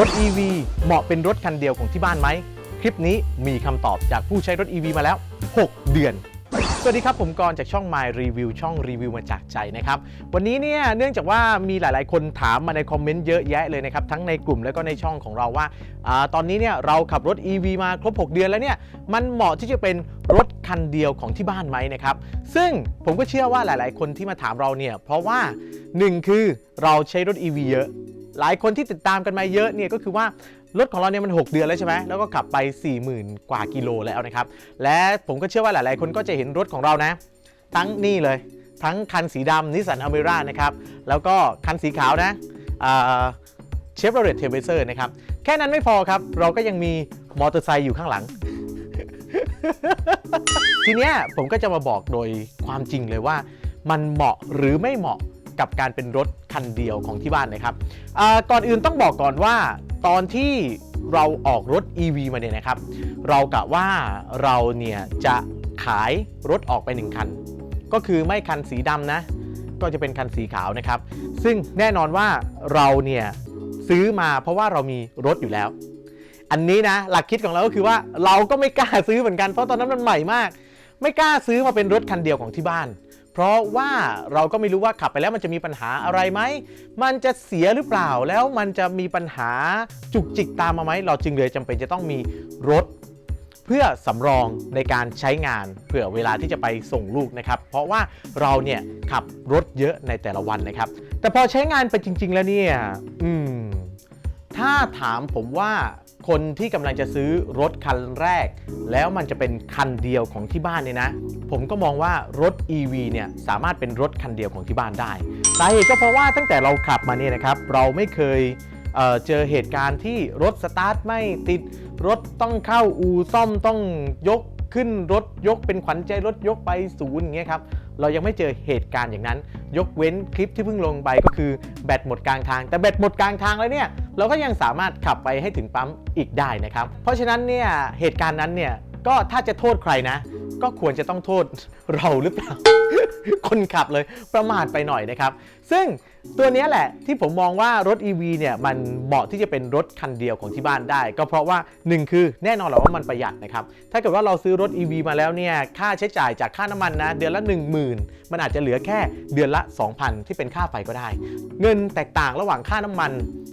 รถ EV เหมาะเป็นรถคันเดียวของที่บ้านไหม คลิปนี้มีคำตอบจากผู้ใช้รถ EV มาแล้ว 6 เดือน สวัสดีครับผมกรณ์จากช่อง My Review ช่องรีวิวมาจากใจนะครับ วันนี้เนี่ยเนื่องจากว่ามีหลาย ๆ คนถามมาในคอมเมนต์เยอะแยะเลยนะครับ ทั้งในกลุ่มแล้วก็ในช่องของเราว่าอาตอนนี้เนี่ยเราขับรถ EV มาครบ 6 เดือนแล้วเนี่ยมันเหมาะที่จะเป็นรถคันเดียวของที่บ้านไหมนะครับ ซึ่งผมก็เชื่อว่าหลาย ๆ คนที่มาถามเราเนี่ยเพราะว่าหนึ่งคือเราใช้รถ EV เยอะ หลายคนที่ติดตามกันมาเยอะเนี่ยก็คือว่ารถของเราเนี่ยมัน 6 เดือนแล้วใช่ไหมแล้วก็ขับไป 40,000 กว่ากิโลแล้วนะครับ และผมก็เชื่อว่าหลาย ๆ คนก็จะเห็นรถของเรานะ ทั้งนี่เลย ทั้งคันสีดำนิสสันอเมร่านะครับ แล้วก็คันสีขาวนะเชฟโรเลตเทเบเซอร์นะครับ แค่นั้นไม่พอครับ เราก็ยังมีมอเตอร์ไซค์อยู่ข้างหลัง ทีเนี้ยผมก็จะมาบอกโดยความจริงเลยว่า มันเหมาะหรือไม่เหมาะ กับการเป็นรถคันเดียวของที่บ้านนะครับอ่าก่อนอื่นต้องบอกก่อนว่า ตอนที่เราออกรถ EV มาเนี่ยนะครับ เรากะว่าเราเนี่ยจะขายรถออกไปหนึ่งคัน ก็คือไม่คันสีดำนะ ก็จะเป็นคันสีขาวนะครับ ซึ่งแน่นอนว่าเราเนี่ยซื้อมาเพราะว่าเรามีรถอยู่แล้ว อันนี้นะหลักคิดของเราก็คือว่าเราก็ไม่กล้าซื้อเหมือนกันเพราะตอนนั้นมันใหม่มาก ไม่กล้าซื้อมาเป็นรถคันเดียวของที่บ้าน เพราะว่าเราก็ไม่รู้ว่าขับไปแล้วมันจะมีปัญหาอะไรไหม มันจะเสียหรือเปล่าแล้วมันจะมีปัญหาจุกจิกตามมาไหม เราจึงเลยจำเป็นจะต้องมีรถเพื่อสำรองในการใช้งานเผื่อเวลาที่จะไปส่งลูกนะครับ เพราะว่าเราเนี่ยขับรถเยอะในแต่ละวันนะครับ แต่พอใช้งานไปจริง ๆ แล้วเนี่ย อืม ถ้าถามผมว่า คนที่กำลังจะซื้อรถคันแรก แล้วมันจะเป็นคันเดียวของที่บ้านเนี่ยนะ ผมก็มองว่ารถ EV เนี่ยสามารถเป็นรถคันเดียวของที่บ้านได้สาเหตุก็เพราะว่าตั้งแต่เราขับมาเนี่ยนะครับเราไม่เคยเเจอเหตุการณ์ที่รถสตาร์ทไม่ติดรถต้องเข้าอู่ซ่อมต้องยกขึ้นรถยกเป็นขวัญใจรถยกไปศูนย์อย่างเงี้ยครับ เรายังไม่เจอเหตุการณ์อย่างนั้น ยกเว้นคลิปที่เพิ่งลงไปก็คือแบตหมดกลางทาง แต่แบตหมดกลางทางแล้วเนี่ยเราก็ยังสามารถขับไปให้ถึงปั๊มอีกได้นะครับ เพราะฉะนั้นเนี่ยเหตุการณ์นั้นเนี่ยก็ถ้าจะโทษใครนะ ก็ควรจะต้องโทษเราหรือเปล่า คนขับเลยประมาทไปหน่อยนะครับ ซึ่ง ตัวนี้แหละที่ผมมองว่ารถ EV เนี่ยมันเหมาะที่จะเป็นรถคันเดียวของที่บ้านได้ ก็เพราะว่า 1 คือแน่นอนแหละว่ามันประหยัดนะครับ ถ้าเกิดว่าเราซื้อรถ EV มาแล้วเนี่ยค่าใช้จ่ายจากค่าน้ำมันนะ เดือนละ 10,000 มันอาจจะเหลือแค่เดือนละ 2,000 ที่เป็นค่าไฟก็ได้ เงินแตกต่างระหว่างค่าน้ำมัน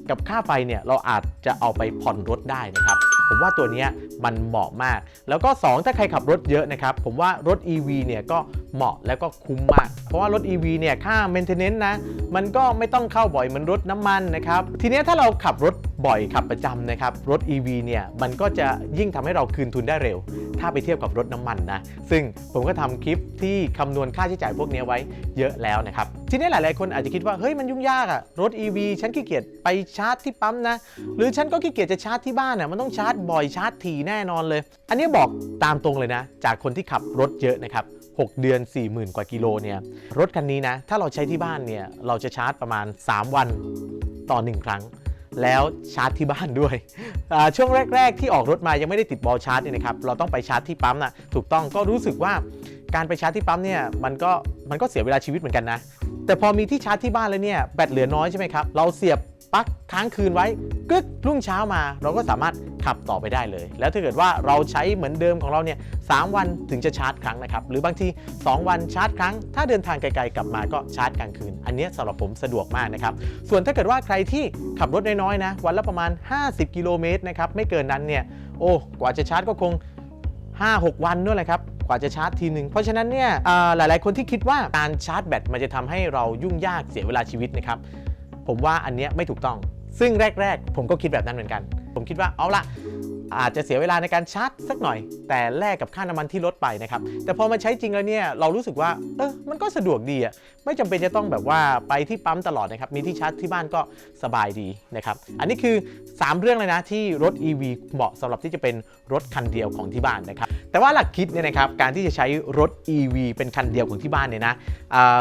กับค่าไฟเนี่ยเราอาจจะเอาไปผ่อนรถได้นะครับ ผมว่าตัวนี้มันเหมาะมาก แล้วก็ 2 ถ้าใครขับรถเยอะนะครับ ผมว่ารถ EV เนี่ยก็เหมาะแล้วก็คุ้มมาก เพราะว่ารถ EV เนี่ยค่า maintenance นะ มันก็ไม่ต้องเข้าบ่อยเหมือนรถน้ำมันนะครับ ทีนี้ถ้าเราขับรถ บ่อยขับประจำนะครับ รถ EV เนี่ยมันก็จะยิ่งทำให้เราคืนทุนได้เร็ว ถ้าไปเทียบกับรถน้ำมันนะ ซึ่งผมก็ทำคลิปที่คำนวณค่าใช้จ่ายพวกนี้ไว้เยอะแล้วนะครับ ทีนี้หลาย ๆ คนอาจจะคิดว่า เฮ้ยมันยุ่งยากอะรถ EV ฉันขี้เกียจไปชาร์จที่ปั๊มนะ หรือฉันก็ขี้เกียจจะชาร์จที่บ้านอะมันต้องชาร์จบ่อยชาร์จถี่แน่นอนเลย อันนี้บอกตามตรงเลยนะ จากคนที่ขับรถเยอะนะครับ6 เดือน 40,000 กว่ากิโลเนี่ยรถคันนี้นะ ถ้าเราใช้ที่บ้านเนี่ยเราจะชาร์จประมาณ 3 วันต่อ 1 ครั้ง แล้วชาร์จที่บ้านด้วย ช่วงแรก ๆ ที่ออกรถมายังไม่ได้ติดบอลชาร์จเนี่ยนะครับเราต้องไปชาร์จที่ปั๊มนะถูกต้องก็รู้สึกว่าการไปชาร์จที่ปั๊มเนี่ยมันก็มันก็เสียเวลาชีวิตเหมือนกันนะแต่พอมีที่ชาร์จที่บ้านแล้วเนี่ยแบตเหลือน้อยใช่ไหมครับเราเสียบ ปลั๊กค้างคืนไว้กึกรุ่งเช้ามา เราก็สามารถขับต่อไปได้เลย แล้วถ้าเกิดว่าเราใช้เหมือนเดิมของเราเนี่ยสามวันถึงจะชาร์จครั้งนะครับ หรือบางที 2 วันชาร์จครั้ง ถ้าเดินทางไกลๆกลับมาก็ชาร์จกลางคืน อันนี้สำหรับผมสะดวกมากนะครับ ส่วนถ้าเกิดว่าใครที่ขับรถน้อยๆนะ วันละประมาณ 50 กิโลเมตรนะครับ ไม่เกินนั้นเนี่ย โอ้ กว่าจะชาร์จก็คง 5-6 วันนู่นแหละครับกว่าจะชาร์จทีหนึ่งเพราะฉะนั้นเนี่ยหลายๆ คนที่คิดว่าการชาร์จแบตมันจะทำให้เรายุ่งยากเสียเวลาชีวิตนะครับ ผมว่าอันเนี้ยไม่ถูกต้อง ซึ่งแรก ๆ ผมก็คิดแบบนั้นเหมือนกัน ผมคิดว่าเอาละ อาจจะเสียเวลาในการชาร์จสักหน่อย แต่แลกกับค่าน้ำมันที่ลดไปนะครับ แต่พอมาใช้จริงแล้วเนี่ยเรารู้สึกว่าเออมันก็สะดวกดีอะไม่จำเป็นจะต้องแบบว่าไปที่ปั๊มตลอดนะครับมีที่ชาร์จที่บ้านก็สบายดีนะครับอันนี้คือ 3 เรื่องเลยนะที่รถ EV เหมาะสำหรับที่จะเป็นรถคันเดียวของที่บ้านนะครับแต่ว่าหลักคิดเนี่ยนะครับการที่จะใช้รถ EV เป็นคันเดียวของที่บ้านเนี่ยนะ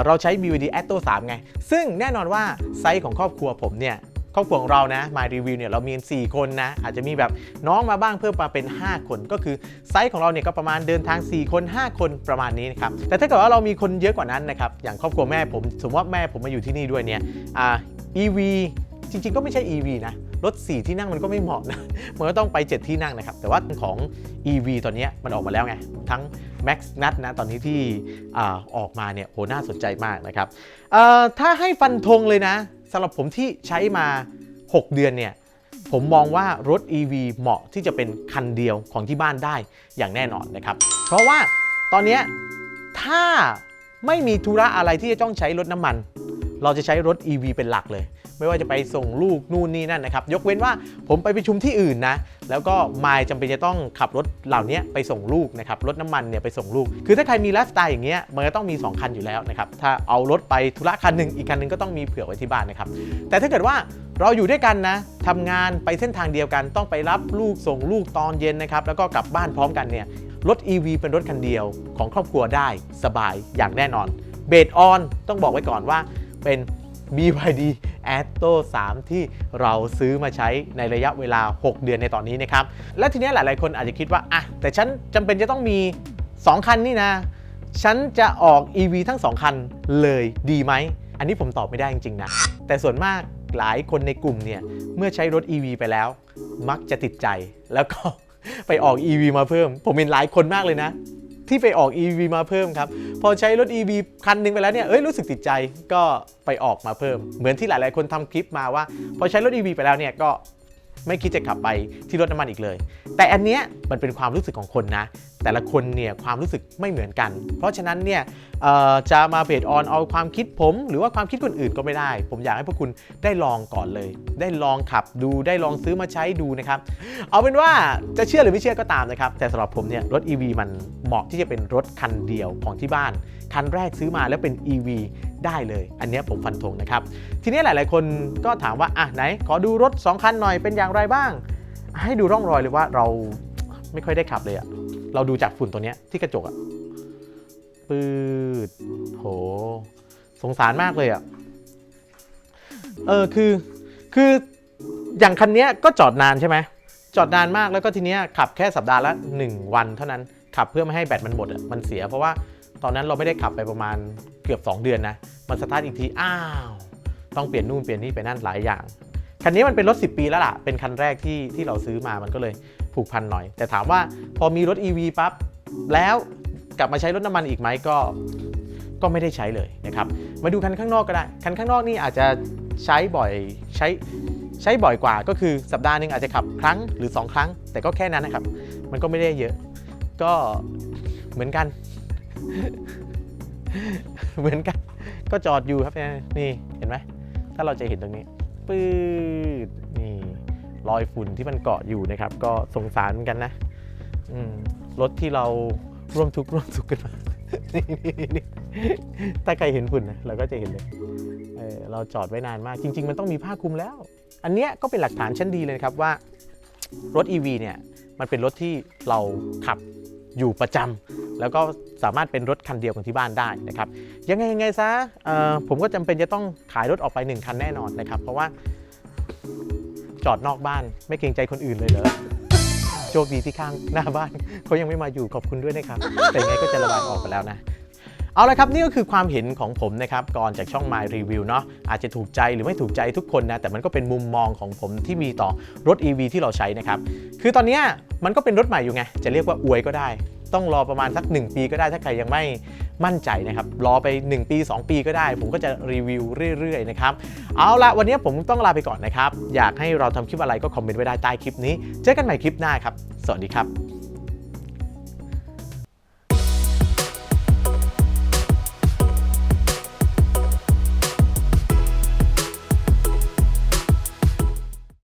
เราใช้ BYD Atto 3ไง ซึ่งแน่นอนว่าไซส์ของครอบครัวผมเนี่ย ครอบครัวของเรานะ My Review เนี่ยเรามี4คนนะอาจจะมีแบบน้องมาบ้างเพิ่มมาเป็น 5 คน ก็คือไซส์ของเราเนี่ยก็ประมาณเดินทาง 4 คน 5 คนประมาณนี้นะครับแต่ถ้าเกิดว่าเรามีคนเยอะกว่านั้นนะครับอย่างครอบครัวแม่ผมสมมติว่าแม่ผมมาอยู่ที่นี่ด้วยเนี่ยอ่า EV จริงๆ ก็ไม่ใช่ EV นะ รถ 4 ที่นั่งมันก็ไม่เหมาะนะ มันก็ต้องไป 7 ที่นั่งนะครับ แต่ว่าของ EV ตอนนี้มันออกมาแล้วไง ทั้ง Max n u t นะ ตอนนี้ที่อออกมาเนี่ย โห น่าสนใจมากนะครับ ถ้าให้ฟันธงเลยนะ สำหรับผมที่ใช้มา 6 เดือนเนี่ยผมมองว่ารถ EV เหมาะที่จะเป็นคันเดียวของที่บ้านได้อย่างแน่นอนนะครับ เพราะว่าตอนนี้ถ้าไม่มีธุระอะไรที่จะต้องใช้รถน้ำมัน เราจะใช้รถ EV เป็นหลักเลย ไม่ว่าจะไปส่งลูกนู่นนี่นั่นนะครับ ยกเว้นว่าผมไปประชุมที่อื่นนะ แล้วก็มายจำเป็นจะต้องขับรถเหล่านี้ไปส่งลูกนะครับ รถน้ำมันเนี่ยไปส่งลูก คือถ้าใครมีไลฟ์สไตล์อย่างเงี้ย มันก็ต้องมี 2 คันอยู่แล้วนะครับ ถ้าเอารถไปธุระคันหนึ่งอีกคันหนึ่งก็ต้องมีเผื่อไว้ที่บ้านนะครับ แต่ถ้าเกิดว่าเราอยู่ด้วยกันนะทำงานไปเส้นทางเดียวกัน ต้องไปรับลูกส่งลูกตอนเย็นนะครับ แล้วก็กลับบ้านพร้อมกันเนี่ย รถ EV เป็นรถคันเดียวของครอบครัวได้สบายอย่างแน่นอน เบสออนต้องบอกไว้ก่อนว่าเป็น BYD a t o 3 ที่เราซื้อมาใช้ในระยะเวลา 6 เดือนในตอนนี้นะครับ และทีนี้หลาย ๆ คนอาจจะคิดว่าอะแต่ฉันจำเป็นจะต้องมี 2 คันนี่นะ ฉันจะออก EV ทั้ง 2 คันเลยดีไหม อันนี้ผมตอบไม่ได้จริง ๆ นะ แต่ส่วนมากหลายคนในกลุ่มเนี่ย เมื่อใช้รถ EV ไปแล้ว มักจะติดใจแล้วก็ไปออก EV มาเพิ่ม ผมเห็นหลายคนมากเลยนะ ที่ไปออก EV มาเพิ่มครับ พอใช้รถ EV คันหนึงไปแล้วเนี่ยเอ้ยรู้สึกติดใจก็ไปออกมาเพิ่ม เหมือนที่หลายๆคนทำคลิปมาว่า พอใช้รถ EV ไปแล้วเนี่ยก็ไม่คิดจะขับไปที่รถน้ำมันอีกเลย แต่อันเนี้ยมันเป็นความรู้สึกของคนนะ แต่ละคนเนี่ยความรู้สึกไม่เหมือนกัน เพราะฉะนั้นเนี่ยจะมาเบสออนเอาความคิดผม หรือว่าความคิดคนอื่นก็ไม่ได้ ผมอยากให้พวกคุณได้ลองก่อนเลย ได้ลองขับดูได้ลองซื้อมาใช้ดูนะครับ เอาเป็นว่าจะเชื่อหรือไม่เชื่อก็ตามนะครับ แต่สำหรับผมเนี่ยรถ EV มันเหมาะที่จะเป็นรถคันเดียวของที่บ้าน คันแรกซื้อมาแล้วเป็น EV ได้เลย อันนี้ผมฟันธงนะครับ ทีนี้หลาย ๆ คนก็ถามว่าอะไหน ขอดูรถ 2 คันหน่อยเป็นอย่างไรบ้าง ให้ดูร่องรอยเลยว่าเราไม่ค่อยได้ขับเลยอะ เราดูจากฝุ่นตัวเนี้ยที่กระจกอะปืดโห สงสารมากเลยอะเออคือคืออย่างคันเนี้ยก็จอดนานใช่ไหมจอดนานมากแล้วก็ทีเนี้ยขับแค่สัปดาห์ละ 1 วันเท่านั้นขับเพื่อไม่ให้แบตมันหมดอะมันเสียเพราะว่าตอนนั้นเราไม่ได้ขับไปประมาณเกือบ 2 เดือนนะมันสตาร์ทอีกที อ้าว ต้องเปลี่ยนนู่นเปลี่ยนนี่ไปนั่นหลายอย่าง คันนี้มันเป็นรถ 10 ปีแล้วล่ะ เป็นคันแรกที่ที่เราซื้อมามันก็เลยผูกพันหน่อย แต่ถามว่าพอมีรถ EV ปั๊บแล้วกลับมาใช้รถน้ำมันอีกไหมก็ก็ไม่ได้ใช้เลยนะครับ มาดูคันข้างนอกก็ได้ คันข้างนอกนี่อาจจะใช้บ่อยใช้ใช้บ่อยกว่า ก็คือสัปดาห์หนึ่งอาจจะขับครั้งหรือ 2 ครั้ง แต่ก็แค่นั้นนะครับ มันก็ไม่ได้เยอะ ก็เหมือนกัน เหมือนกัน ก็จอดอยู่ครับนี่เห็นไหมถ้าเราจะเห็นตรงนี้ ปืดนี่รอยฝุ่นที่มันเกาะอยู่นะครับ ก็สงสารเหมือนกันนะรถที่เราร่วมทุกข์ร่วมสุขกันมานี่นี่ถ้าใครเห็นฝุ่นนะเราก็จะเห็นเลยเเราจอดไว้นานมาก จริง ๆ มันต้องมีผ้าคลุมแล้ว อันเนี้ยก็เป็นหลักฐานชั้นดีเลยนะครับว่ารถ EV เนี่ยมันเป็นรถที่เราขับอยู่ประจำ แล้วก็สามารถเป็นรถคันเดียวของที่บ้านได้นะครับยังไงยังไงซะผมก็จำเป็นจะต้องขายรถออกไป 1 คันแน่นอนนะครับ เพราะว่าจอดนอกบ้านไม่เกรงใจคนอื่นเลยเหรอโชคดีที่ข้างหน้าบ้านเขายังไม่มาอยู่ขอบคุณด้วยนะครับ แต่ยังไงก็จะระบายออกไปแล้วนะเอาละครับนี่ก็คือความเห็นของผมนะครับก่อนจากช่อง My Review เนาะอาจจะถูกใจหรือไม่ถูกใจทุกคนนะแต่มันก็เป็นมุมมองของผมที่มีต่อรถ EV ที่เราใช้นะครับคือตอนนี้มันก็เป็นรถใหม่อยู่ไง จะเรียกว่าอวยก็ได้ ต้องรอประมาณสัก 1 ปีก็ได้ถ้าใครยังไม่มั่นใจนะครับ รอไป 1 ปี 2 ปีก็ได้ ผมก็จะรีวิวเรื่อยๆนะครับเอาละวันนี้ผมต้องลาไปก่อนนะครับ อยากให้เราทำคลิปอะไรก็คอมเมนต์ไว้ได้ใต้คลิปนี้ เจอกันใหม่คลิปหน้าครับ สวัสดีครับ